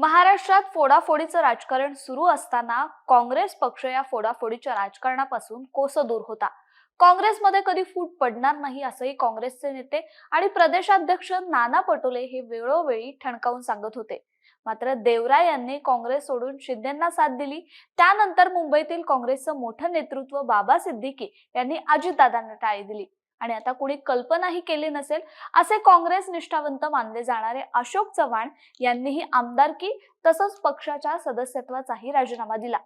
महाराष्ट्रात फोडाफोडीचं राजकारण सुरू असताना काँग्रेस पक्ष या फोडाफोडीच्या राजकारणापासून कोसदूर होता. काँग्रेसमध्ये कधी फूट पडणार नाही असंही काँग्रेसचे नेते आणि प्रदेशाध्यक्ष नाना पटोले हे वेळोवेळी ठणकावून सांगत होते. मात्र देवराय यांनी काँग्रेस सोडून शिंदेंना साथ दिली. त्यानंतर मुंबईतील काँग्रेसचं मोठं नेतृत्व बाबा सिद्दीकी यांनी अजितदादांना टाळी दिली. आणि आता कुणी कल्पनाही केली नसेल असे काँग्रेस निष्ठावंत मानले जाणारे अशोक चव्हाण यांनीही आमदारकी तसंच पक्षाच्या सदस्यत्वाचाही राजीनामा दिला.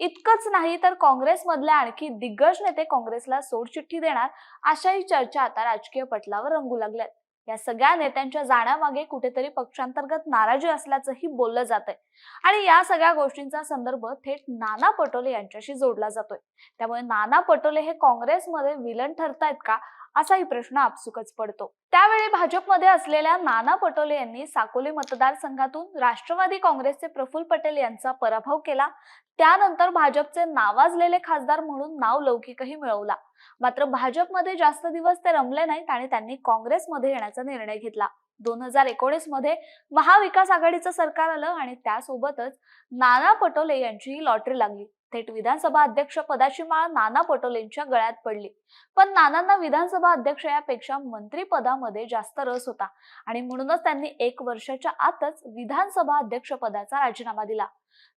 इतकंच नाही तर काँग्रेसमधले आणखी दिग्गज नेते काँग्रेसला सोडचिठ्ठी देणार अशाही चर्चा आता राजकीय पटलावर रंगू लागल्यात. या सगळ्या नेत्यांच्या जाण्यामागे कुठेतरी पक्षांतर्गत नाराजी असल्याचंही बोललं जात आहे आणि या सगळ्या गोष्टींचा संदर्भ थेट नाना पटोले यांच्याशी जोडला जातोय. त्यामुळे नाना पटोले हे काँग्रेसमध्ये विलन ठरतायत का? असाही प्रश्न आपसुकच पडतो. त्यावेळी भाजपमध्ये असलेल्या नाना पटोले यांनी साकोली मतदारसंघातून राष्ट्रवादी काँग्रेसचे प्रफुल्ल पटेल यांचा पराभव केला. त्यानंतर भाजपचे नावाजलेले खासदार म्हणून नाव लौकिकही मिळवला. मात्र भाजपमध्ये जास्त दिवस ते रमले नाहीत आणि त्यांनी काँग्रेसमध्ये येण्याचा निर्णय घेतला. दोन हजार एकोणीसमध्ये महाविकास आघाडीचं सरकार आलं आणि त्यासोबतच नाना पटोले यांचीही लॉटरी लागली. थेट विधानसभा अध्यक्ष पदाची माळ नाना पटोलेंच्या गळ्यात पडली. पण नानांना विधानसभा अध्यक्ष यापेक्षा मंत्री पदामध्ये जास्त रस होता आणि म्हणूनच त्यांनी एक वर्षाच्या आतच विधानसभा अध्यक्ष पदाचा राजीनामा दिला.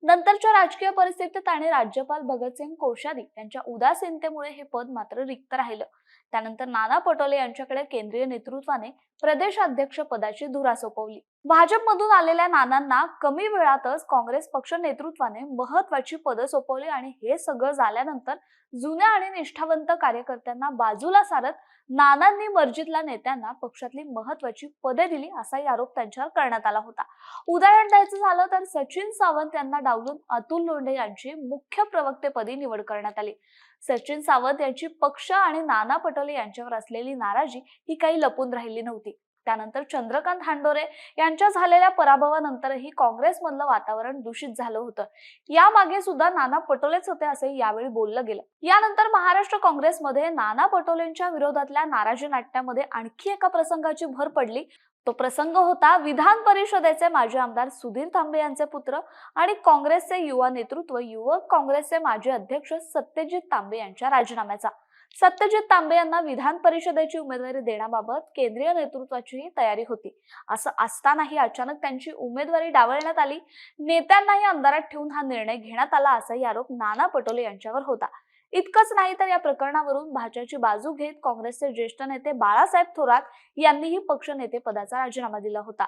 नंतरच्या राजकीय परिस्थितीत आणि राज्यपाल भगतसिंग कोश्यारी यांच्या उदासीनतेमुळे हे पद मात्र रिक्त राहिलं. त्यानंतर नाना पटोले यांच्याकडे केंद्रीय नेतृत्वाने प्रदेशाध्यक्ष पदाची धुरा सोपवली. भाजपमधून आलेल्या नानांना कमी वेळातच काँग्रेस पक्ष नेतृत्वाने महत्वाची पदं सोपवली आणि हे सगळं झाल्यानंतर जुन्या आणि निष्ठावंत कार्यकर्त्यांना बाजूला सारत नानांनी मर्जीतल्या नेत्यांना पक्षातली महत्वाची पदे दिली असाही आरोप त्यांच्यावर करण्यात आला होता. उदाहरण द्यायचं झालं तर सचिन सावंत यांना डावलून अतुल लोंढे यांची मुख्य प्रवक्तेपदी निवड करण्यात आली. सचिन सावंत यांची पक्ष आणि नाना पटोले यांच्यावर असलेली नाराजी ही काही लपून राहिली नव्हती. त्यानंतर चंद्रकांत हांडोरे यांच्या झालेल्या पराभवानंतरही काँग्रेसमधलं वातावरण दूषित झालं होतं. यामागे सुद्धा नाना पटोलेच होते असंही यावेळी बोललं गेलं. यानंतर महाराष्ट्र काँग्रेसमध्ये नाना पटोलेंच्या विरोधातल्या नाराजी नाट्यामध्ये आणखी एका प्रसंगाची भर पडली. तो प्रसंग होता विधान परिषदेचे माजी आमदार सुधीर तांबे यांचे पुत्र आणि काँग्रेसचे युवा नेतृत्व युवक काँग्रेसचे माजी अध्यक्ष सत्यजित तांबे यांच्या राजीनाम्याचा. सत्यजित तांबे यांना विधान परिषदेची उमेदवारी देण्याबाबत केंद्रीय नेतृत्वाचीही तयारी होती. असं असतानाही अचानक त्यांची उमेदवारी डावलण्यात आली. नेत्यांनाही अंधारात ठेवून हा निर्णय घेण्यात आला असाही आरोप नाना पटोले यांच्यावर होता. इतकंच नाही तर या प्रकरणावरून भाजपची बाजू घेत काँग्रेसचे ज्येष्ठ नेते बाळासाहेब थोरात यांनीही पक्ष नेते पदाचा राजीनामा दिला होता.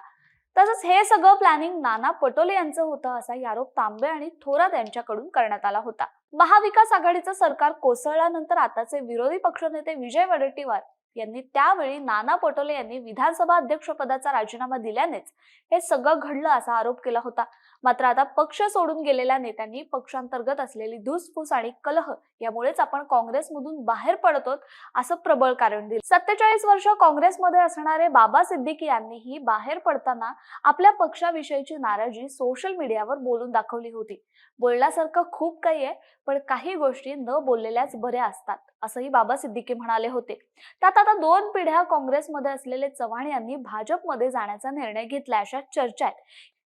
तसंच हे सगळं प्लॅनिंग नाना पटोले यांचं होतं असा आरोप तांबे आणि थोरात यांच्याकडून करण्यात आला होता. महाविकास आघाडीचं सरकार कोसळल्यानंतर आताचे विरोधी पक्षनेते विजय वडेट्टीवार यांनी त्यावेळी नाना पटोले यांनी विधानसभा अध्यक्षपदाचा राजीनामा दिल्यानेच हे सगळं घडलं असा आरोप केला होता. मात्र आता पक्ष सोडून गेलेल्या नेत्यांनी पक्षांतर्गत असलेली धुसफूस आणि कलह यामुळेच आपण काँग्रेसमधून बाहेर पडतो असं प्रबळ कारण दिलं. सत्तेचाळीस वर्ष काँग्रेसमध्ये असणारे बाबा सिद्दीकी यांनीही बाहेर पडताना आपल्या पक्षाविषयीची नाराजी सोशल मीडियावर बोलून दाखवली होती. बोलण्यासारखं खूप काही आहे पण काही गोष्टी न बोललेल्याच बऱ्या असतात असंही बाबा सिद्दीकी म्हणाले होते. त्यात आता दोन पिढ्या काँग्रेसमध्ये असलेले चव्हाण यांनी भाजपमध्ये जाण्याचा निर्णय घेतला अशा चर्चा आहेत.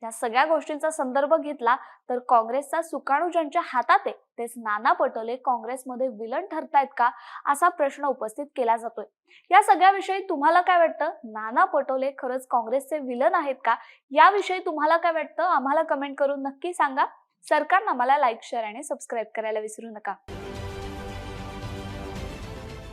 या सगळ्या गोष्टींचा संदर्भ घेतला तर काँग्रेसचा सुकाणू ज्यांच्या हातात आहे तेच नाना पटोले काँग्रेसमध्ये विलन ठरतायत का असा प्रश्न उपस्थित केला जातोय. या सगळ्याविषयी तुम्हाला काय वाटतं? नाना पटोले खरंच काँग्रेसचे विलन आहेत का? याविषयी तुम्हाला काय वाटतं? आम्हाला कमेंट करून नक्की सांगा. सरकारनं आम्हाला लाईक शेअर आणि सबस्क्राईब करायला विसरू नका.